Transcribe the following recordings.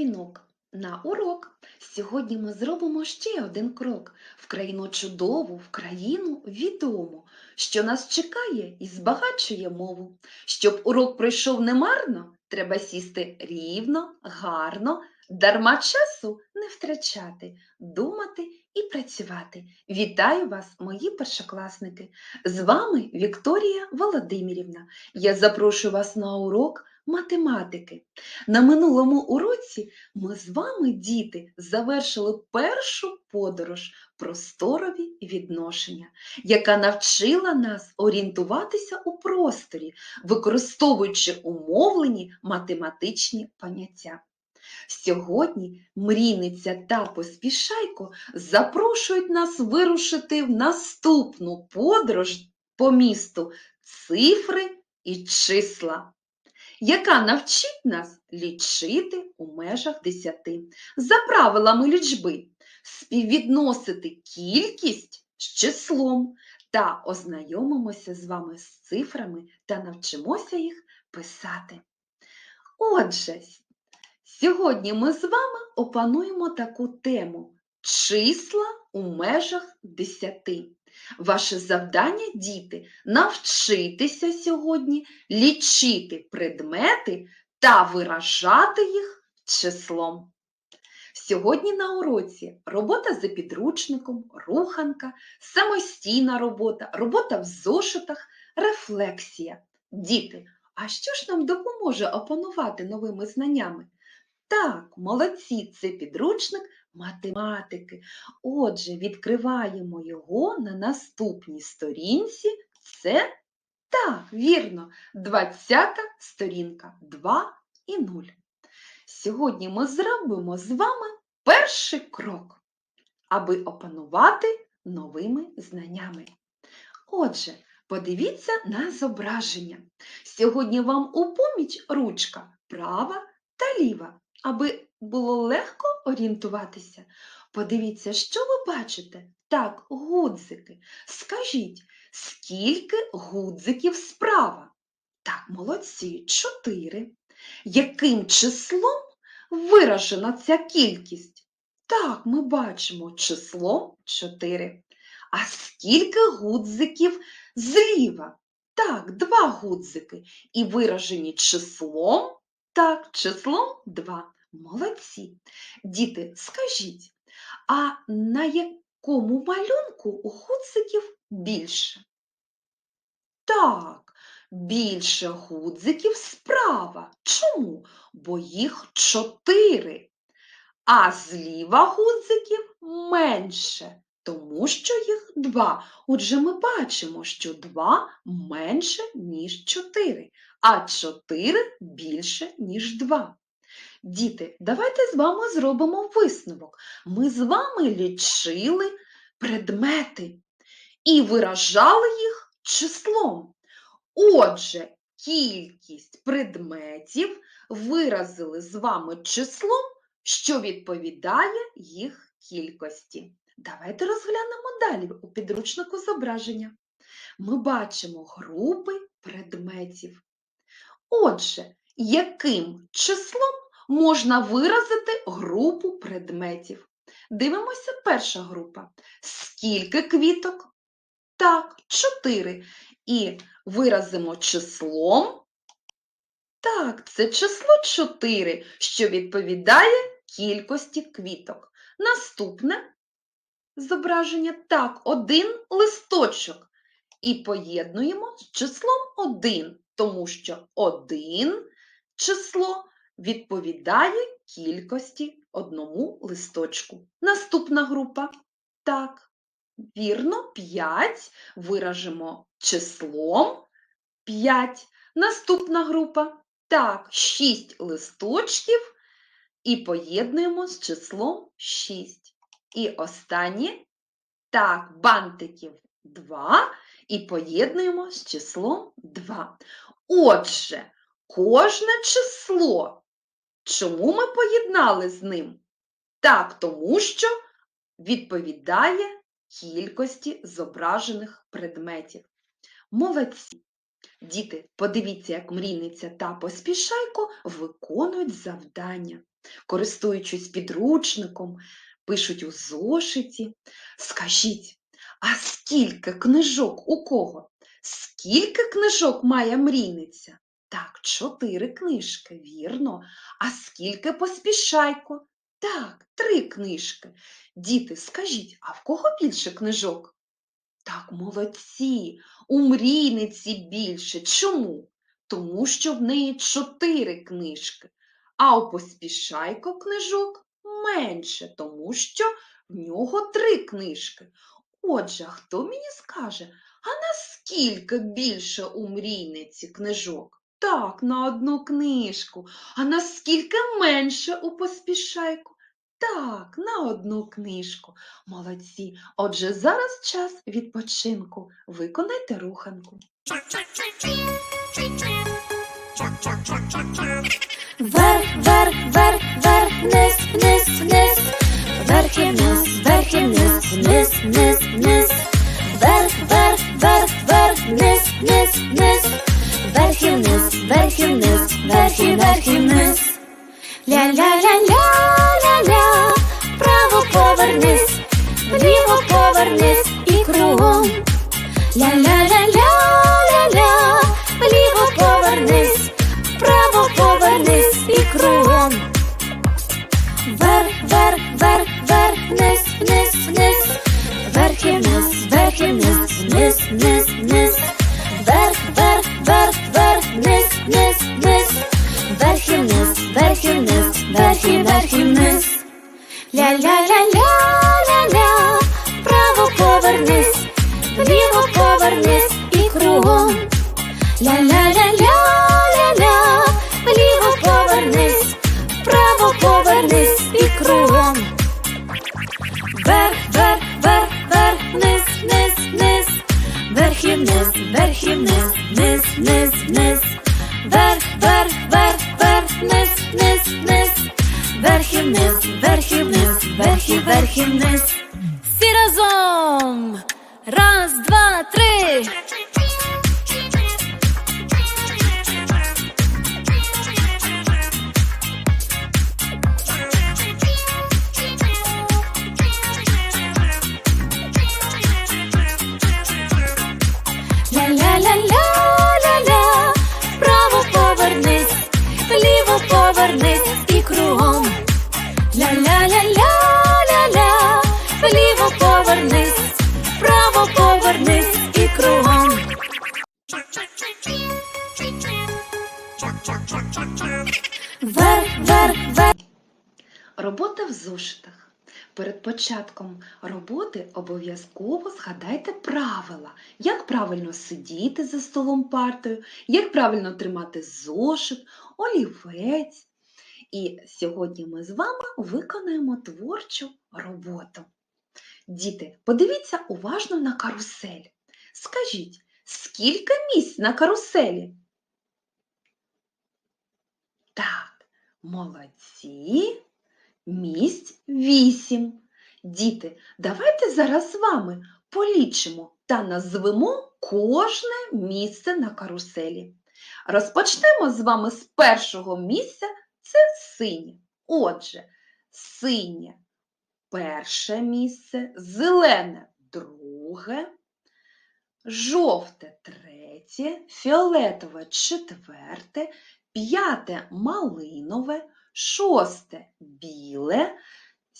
Дзвінок на урок. Сьогодні ми зробимо ще один крок в країну чудову, в країну відому, що нас чекає і збагачує мову. Щоб урок пройшов немарно, треба сісти рівно, гарно, дарма часу не втрачати, думати і працювати. Вітаю вас, мої першокласники! З вами Вікторія Володимирівна. Я запрошую вас на урок математики. На минулому уроці ми з вами, діти, завершили першу подорож просторові відношення, яка навчила нас орієнтуватися у просторі, використовуючи умовлені математичні поняття. Сьогодні мрійниця та поспішайко запрошують нас вирушити в наступну подорож по місту цифри і числа яка навчить нас лічити у межах десяти. За правилами лічби співвідносити кількість з числом та ознайомимося з вами з цифрами та навчимося їх писати. Отже, сьогодні ми з вами опануємо таку тему числа у межах десяти. Ваше завдання, діти, навчитися сьогодні лічити предмети та виражати їх числом. Сьогодні на уроці робота за підручником, руханка, самостійна робота, робота в зошитах, рефлексія. Діти, а що ж нам допоможе опанувати новими знаннями? Так, молодці, це підручник математики. Отже, відкриваємо його на наступній сторінці. Це так, вірно, 20 сторінка 2 і 0. Сьогодні ми зробимо з вами перший крок, аби опанувати новими знаннями. Отже, подивіться на зображення. Сьогодні вам у поміч ручка права та ліва, аби було легко орієнтуватися. Подивіться, що ви бачите? Так, гудзики. Скажіть, скільки гудзиків справа? Так, молодці, чотири. Яким числом виражена ця кількість? Так, ми бачимо число 4. А скільки гудзиків зліва? Так, два гудзики. І виражені числом? Так, числом 2. Молодці. Діти, скажіть, а на якому малюнку у гудзиків більше? Так, більше гудзиків справа. Чому? Бо їх чотири. А зліва гудзиків менше, тому що їх два. Отже, ми бачимо, що два менше, ніж чотири, а чотири більше, ніж два. Діти, давайте з вами зробимо висновок. Ми з вами лічили предмети і виражали їх числом. Отже, кількість предметів виразили з вами числом, що відповідає їх кількості. Давайте розглянемо далі у підручнику зображення. Ми бачимо групи предметів. Отже, яким числом можна виразити групу предметів. Дивимося перша група. Скільки квіток? Так, 4. І виразимо числом. Так, це число 4, що відповідає кількості квіток. Наступне зображення так, один листочок. І поєднуємо з числом 1, тому що 1 число відповідає кількості одному листочку. Наступна група. Так, вірно, 5 виражемо числом 5. Наступна група. Так, 6 листочків і поєднуємо з числом 6. І останнє, так, бантиків 2 і поєднуємо з числом 2. Отже, кожне число Чому ми поєднали з ним? Так, тому що відповідає кількості зображених предметів. Молодці! Діти, подивіться, як мрійниця та поспішайко виконують завдання, користуючись підручником, пишуть у зошиті. Скажіть, а скільки книжок у кого? Скільки книжок має мрійниця? Так, чотири книжки, вірно. А скільки поспішайко? Так, три книжки. Діти, скажіть, а в кого більше книжок? Так, молодці, у мрійниці більше. Чому? Тому що в неї чотири книжки, а у поспішайко книжок менше, тому що в нього три книжки. Отже, хто мені скаже, а наскільки більше у мрійниці книжок? Так, на одну книжку. А наскільки менше у поспішайку? Так, на одну книжку. Молодці. Отже, зараз час відпочинку. Виконайте руханку. Вверх, вверх, вверх, вверх, вниз, вниз, вниз, вверх і вниз, вверх і вниз, вниз, вниз, вниз, Ля-ля-ля-ля-ля-ля, вліво повернись, вправо повернись і кругом. Вверх, вверх, вверх, вверх, вниз, вниз, вниз, вверх і вниз, вверх і вниз, вниз, вниз, вниз, вверх, вверх, вверх, вверх, вниз, вниз, вниз, вверх і вниз, вверх і вниз, вверх і вверх і вниз. Всі разом! Раз, два, три! Початком роботи обов'язково згадайте правила, як правильно сидіти за столом партою, як правильно тримати зошит, олівець. І сьогодні ми з вами виконаємо творчу роботу. Діти, подивіться уважно на карусель. Скажіть, скільки місць на каруселі? Так, молодці. Місць вісім. Діти, давайте зараз з вами полічимо та назвемо кожне місце на каруселі. Розпочнемо з вами з першого місця це синє. Отже, синє перше місце, зелене друге, жовте третє, фіолетове четверте, п'яте малинове, шосте біле,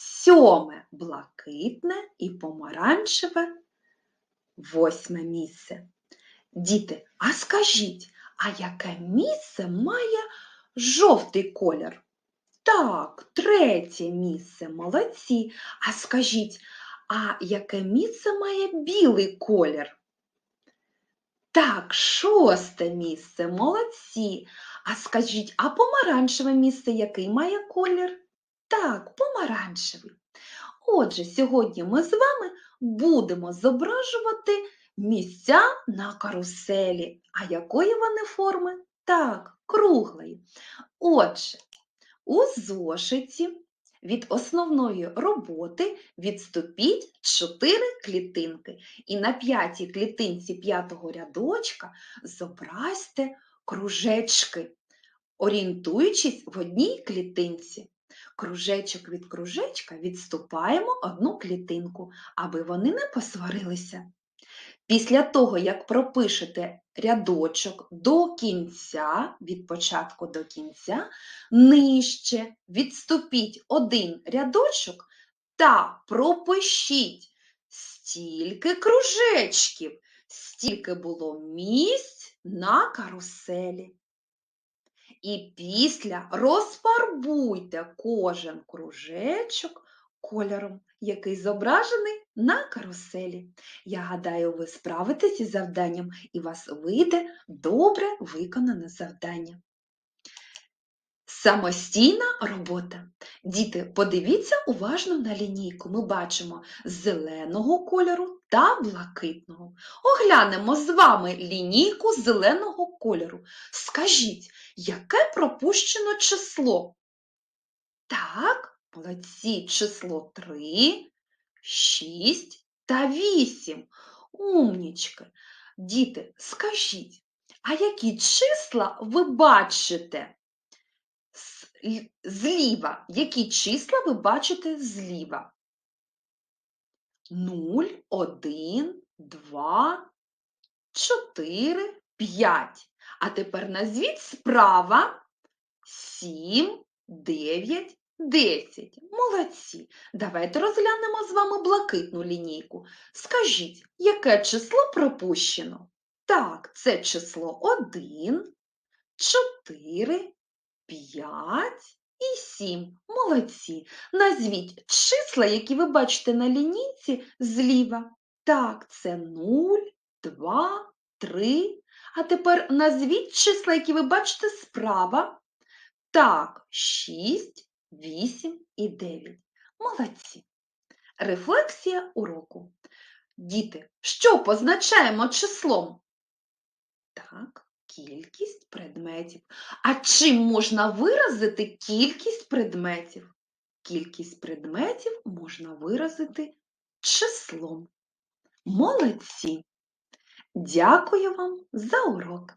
сьоме блакитне і помаранчеве восьме місце. Діти, а скажіть, а яке місце має жовтий колір? Так, третє місце, молодці. А скажіть, а яке місце має білий колір? Так, шосте місце, молодці. А скажіть, а помаранчеве місце який має колір? Так, помаранчевий. Отже, сьогодні ми з вами будемо зображувати місця на каруселі. А якої вони форми? Так, круглої. Отже, у зошиті Від основної роботи відступіть 4 клітинки. І на п'ятій клітинці п'ятого рядочка зобразьте кружечки, орієнтуючись в одній клітинці. Кружечок від кружечка відступаємо одну клітинку, аби вони не посварилися. Після того, як пропишете рядочок до кінця, від початку до кінця, нижче відступіть один рядочок та пропишіть стільки кружечків, стільки було місць на каруселі. І після розфарбуйте кожен кружечок кольором, який зображений на каруселі. Я гадаю, ви справитесь із завданням і вас вийде добре виконане завдання. Самостійна робота. Діти, подивіться уважно на лінійку. Ми бачимо зеленого кольору та блакитного. Оглянемо з вами лінійку зеленого кольору. Скажіть, яке пропущено число? Так, молодці, число 3, 6 та 8. Умнічки. Діти, скажіть, а які числа ви бачите? Зліва. Які числа ви бачите зліва? 0, 1, 2, 4, 5. А тепер назвіть справа 7, 9, 10. Молодці. Давайте розглянемо з вами блакитну лінійку. Скажіть, яке число пропущено? Так, це число 1, 4, 5 і 7. Молодці. Назвіть числа, які ви бачите на лінійці зліва. Так, це 0, 2, 3. А тепер назвіть числа, які ви бачите справа. Так, 6, 8 і 9. Молодці. Рефлексія уроку. Діти, що позначаємо числом? Так, кількість предметів. А чим можна виразити кількість предметів? Кількість предметів можна виразити числом. Молодці! Дякую вам за урок!